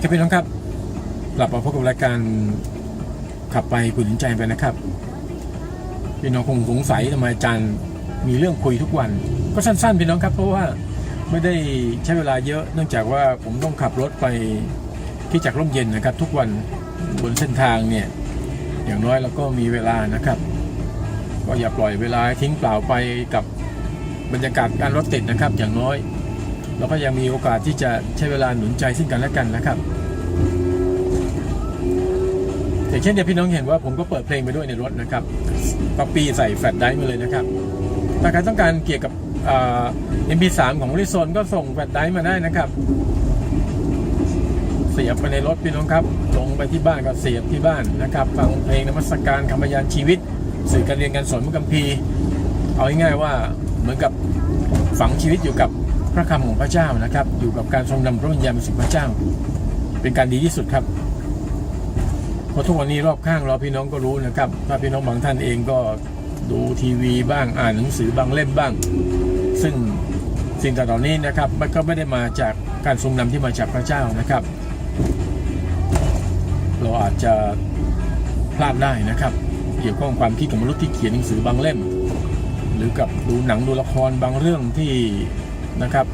ดีครับพี่น้องครับ กลับมาพบกับรายการขับไปคุยถึงใจไปนะครับ พี่น้องคงสงสัยทำไมอาจารย์มีเรื่องคุยทุกวัน ก็สั้นๆพี่น้องครับ เพราะว่าไม่ได้ใช้เวลาเยอะเนื่องจากว่าผมต้องขับรถไปที่จากร่มเย็นนะครับ ทุกวันบนเส้นทางเนี่ย อย่างน้อยเราก็มีเวลานะครับ ก็อย่าปล่อยเวลาทิ้งเปล่าไปกับบรรยากาศการรถติดนะครับ อย่างน้อยเราก็ยังมีโอกาสที่จะใช้เวลาหนุนใจซึ่งกันและกันนะครับ อย่างเช่นเดียวพี่น้องเห็นว่าผมก็เปิดเพลงไปด้วยในรถนะครับก็ปีใส่แฟลชไดรฟ์มาเลยนะครับ ถ้าใครต้องการเกี่ยวกับเอ็มพีสามของริโซนก็ส่งแฟลชไดรฟ์มาได้นะครับ เสียบไปในรถพี่น้องครับ ลงไปที่บ้านก็เสียบที่บ้านนะครับ ฟังเพลงนมัสการคำพยานชีวิต สื่อการเรียนการสอนมุกัมพี เอาง่ายๆว่าเหมือนกับฝังชีวิตอยู่กับพระคำของพระเจ้านะครับ อยู่กับการทรงนำพระวิญญาณสิ่งพระเจ้า เป็นการดีที่สุดครับ เพราะทุกวันนี้รอบข้างเราพี่น้องก็รู้นะครับถ้าพี่น้องบางท่านเองก็ดูทีวีบ้างอ่านหนังสือบางเล่มบ้าง ซึ่งสิ่งต่างเหล่านี้นะครับมันก็ไม่ได้มาจากการทรงนำที่มาจากพระเจ้านะครับ เราอาจจะพลาดได้นะครับ เกี่ยวข้องความคิดของมนุษย์ที่เขียนหนังสือบางเล่ม หรือกับดูหนังดูละครบางเรื่องที่นะครับ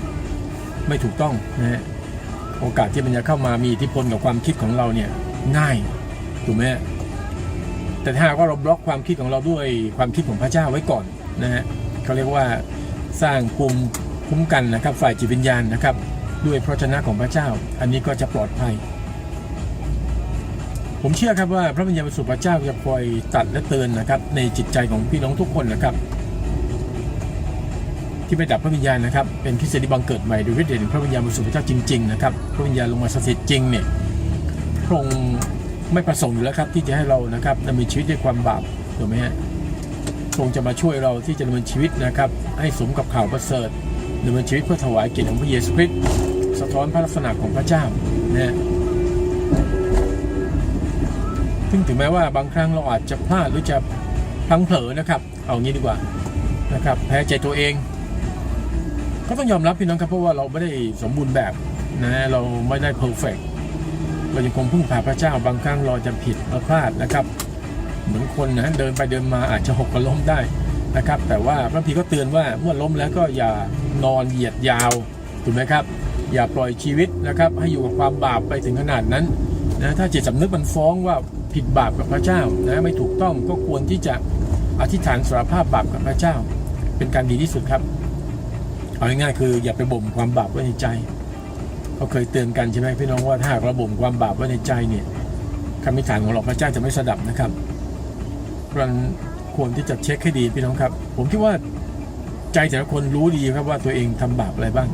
ไม่ถูกต้องนะฮะโอกาสที่มันจะเข้ามามีอิทธิพลกับความคิดของเราเนี่ยง่าย ถูกไหมแต่ถ้าว่าเราบล็อกความคิดของเราด้วยความคิดของพระเจ้าไว้ก่อนนะฮะเขาเรียกว่าสร้างภูมิคุ้มกันนะครับ ฝ่ายจิตวิญญาณนะครับ ด้วยพระชนะของพระเจ้า อันนี้ก็จะปลอดภัย ผมเชื่อครับว่าพระวิญญาณบริสุทธิ์พระเจ้าจะคอยตัดและเตือนนะครับ ในจิตใจของพี่น้องทุกคนนะครับ ที่ไม่ดับพระวิญญาณนะครับ เป็นคิสเตียนที่บังเกิดใหม่โดยฤทธิ์เดชแห่งพระวิญญาณบริสุทธิ์พระเจ้าจริงๆนะครับพระวิญญาณลงมาสถิตจริงเนี่ยพระองค์ ไม่ประสงค์อยู่แล้วครับที่จะให้เรานะครับดำเนินชีวิตด้วยความบาปถูกไหมฮะพรงจะมาช่วยเราที่จะดำเนินชีวิตนะครับ ให้สมกับข่าวประเสริฐดำเนินชีวิตเพื่อถวายเกียรติของพระเยซูคริสต์สะท้อนพระลักษณะของพระเจ้านะฮะซึ่งถึงแม้ว่าบางครั้งเราอาจจะพลาดหรือจะพลังเผลอนะครับ เอางี้ดีกว่านะครับแพ้ใจตัวเอง ก็ต้องยอมรับพี่น้องครับเพราะว่าเราไม่ได้สมบูรณ์แบบนะเราไม่ได้เพอร์เฟกต์ เรายังคงพึ่งพาพระเจ้าบางครั้งเราจะผิดเราพลาดนะครับ เหมือนคนนะเดินไปเดินมาอาจจะหกกระล้มได้นะครับ แต่ว่าพระพีก็เตือนว่าเมื่อล้มแล้วก็อย่านอนเหยียดยาวถูกไหมครับ อย่าปล่อยชีวิตนะครับ ให้อยู่กับความบาปไปถึงขนาดนั้นนะถ้าจิตสำนึกมันฟ้องว่าผิดบาปกับพระเจ้านะไม่ถูกต้องก็ควรที่จะอธิษฐานสารภาพบาปกับพระเจ้า เป็นการดีที่สุดครับ เอาง่ายๆคืออย่าไปบ่มความบาปไว้ในใจ เขาเคยเตือนกันใช่ไหมพี่น้องว่าถ้าหากเราบ่มความบาปไว้ในใจเนี่ยคำอธิฐานของเราพระเจ้าจะไม่สดับนะครับเพราะนั้นควรที่จะเช็คให้ดีพี่น้องครับ ผมคิดว่าใจแต่ละคนรู้ดีครับว่าตัวเองทำบาปอะไรบ้าง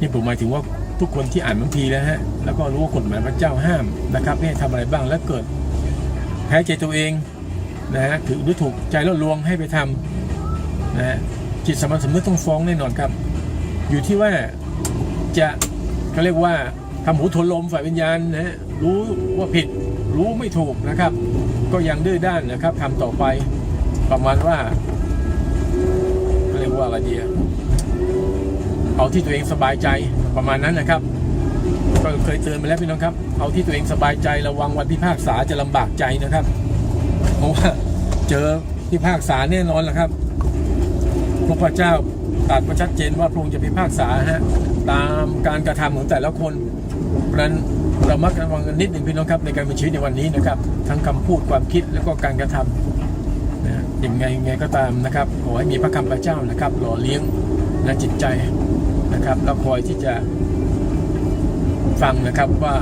นี่ผมหมายถึงว่าทุกคนที่อ่านบัมพีแล้วฮะแล้วก็รู้ว่ากฎหมายพระเจ้าห้ามนะครับไม่ให้ทำอะไรบ้างแล้วเกิดแพ้ใจตัวเองนะฮะถือหรือถูกใจล่อลวงให้ไปทำนะฮะจิตสมัญสำนึกต้องฟ้องแน่นอนครับ อยู่ที่ว่า จะเขาเรียกว่าทำหูทนลมฝ่ายวิญญาณนะฮะรู้ว่าผิดรู้ไม่ถูกนะครับ ก็ยังดื้อด้านนะครับทำต่อไปประมาณว่าเขาเรียกว่าอะไรดีเอาที่ตัวเองสบายใจประมาณนั้นนะครับ ก็เคยเตือนไปแล้วพี่น้องครับ เอาที่ตัวเองสบายใจระวังวันพิพากษาจะลำบากใจนะครับ เพราะว่าเจอพิพากษาแน่นอนแหละครับพระเจ้า ตรัสมาชัดเจนว่าพระองค์จะพิพากษาฮะตามการกระทำของแต่ละคนเพราะนั้นเรามักระวังกันนิดหนึ่งพี่น้องครับในการมีชีวิตในวันนี้นะครับ ทั้งคำพูดความคิดแล้วก็การกระทำนะยังไงไงก็ตามนะครับขอให้มีพระคำพระเจ้านะครับ หล่อเลี้ยงและจิตใจนะครับแล้วคอยที่จะฟังนะครับว่า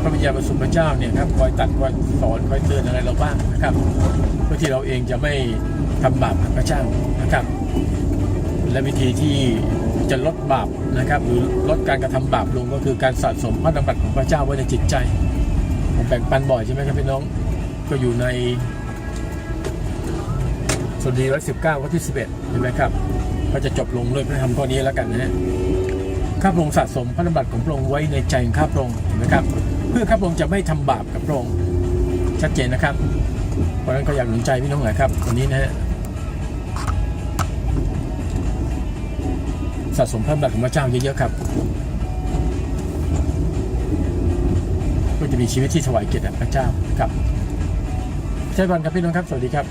พระวิญญาณบริสุทธิ์พระเจ้าเนี่ยครับคอยตัดคอยสอนคอยเตือนอะไรเราบ้างนะครับเพื่อที่เราเองจะไม่ทำบาปกับพระเจ้านะครับ และวิธีที่จะลดบาปนะครับ หรือลดการกระทำบาปลงก็คือการสะสมพระดำรัสของพระเจ้าไว้ในจิตใจผมแบ่งปันบ่อยใช่ไหมครับพี่น้องก็อยู่ในสดีร้อยสิบเก้าข้อที่สิบเอ็ดเห็นไหมครับ ก็จะจบลงด้วยพระธรรมข้อนี้แล้วกันนะฮะข้าพระองค์สะสมพระดำรัสของพระองค์ไว้ในใจของข้าพระองค์เห็นไหมครับ เพื่อข้าพระองค์จะไม่ทำบาปกับพระองค์ชัดเจนนะครับ เพราะฉะนั้นก็อยากหนุนใจพี่น้องหน่อยครับวันนี้นะฮะ สะสมพระบัติของพระเจ้าเยอะๆครับก็จะมีชีวิตที่สวายเกียรติพระเจ้าครับใช่บันครับพี่น้องครับ สวัสดีครับ